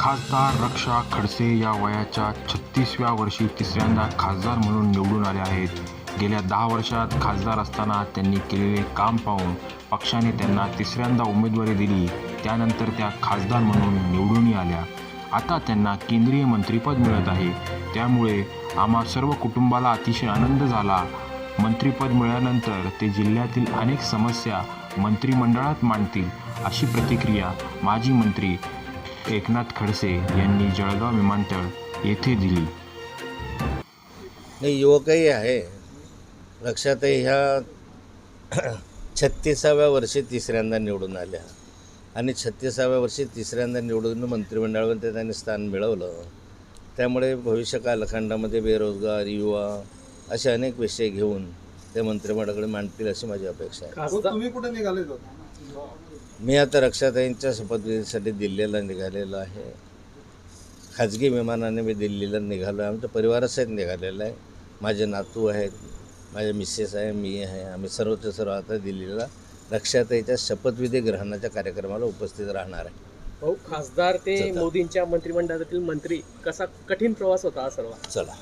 खासदार रक्षा खडसे या वयाच्या छत्तीसव्या वर्षी तिसऱ्यांदा खासदार म्हणून निवडून आले आहेत. गेल्या दहा वर्षात खासदार असताना त्यांनी केलेले काम पाहून पक्षाने त्यांना तिसऱ्यांदा उमेदवारी दिली. त्यानंतर त्या खासदार म्हणून निवडूनही आल्या. आता त्यांना केंद्रीय मंत्रिपद मिळत आहे. त्यामुळे आम्हा सर्व कुटुंबाला अतिशय आनंद झाला. मंत्रिपद मिळाल्यानंतर ते जिल्ह्यातील अनेक समस्या मंत्रिमंडळात मांडतील अशी प्रतिक्रिया माजी मंत्री एकनाथ खडसे यांनी जळगाव विमानतळ येथे दिली. नाही युवकही आहे. रक्षाताई ह्या छत्तीसाव्या वर्षी तिसऱ्यांदा निवडून आल्या. आणि छत्तीसाव्या वर्षी तिसऱ्यांदा निवडून मंत्रिमंडळामध्ये त्यांनी स्थान मिळवलं. त्यामुळे भविष्य कालखंडामध्ये बेरोजगार युवा असे अनेक विषय घेऊन ते मंत्रिमंडळाकडे मांडतील अशी माझी अपेक्षा आहे. खासदार तुम्ही कुठे निघाले मी आता रक्षाताईंच्या शपथविधीसाठी दिल्लीला निघालेलो आहे. खाजगी विमानाने मी दिल्लीला निघालो आहे आमच्या परिवारासहित निघालेलं आहे. माझे नातू आहेत माझे मिसेस आहे मी आहे. आम्ही सर्वच्या सर्व आता दिल्लीला रक्षाताईच्या शपथविधी ग्रहणाच्या कार्यक्रमाला उपस्थित राहणार आहे. भाऊ खासदार ते. मोदींच्या मंत्रिमंडळातील मंत्री कसा कठीण प्रवास होता हा सर्व चला.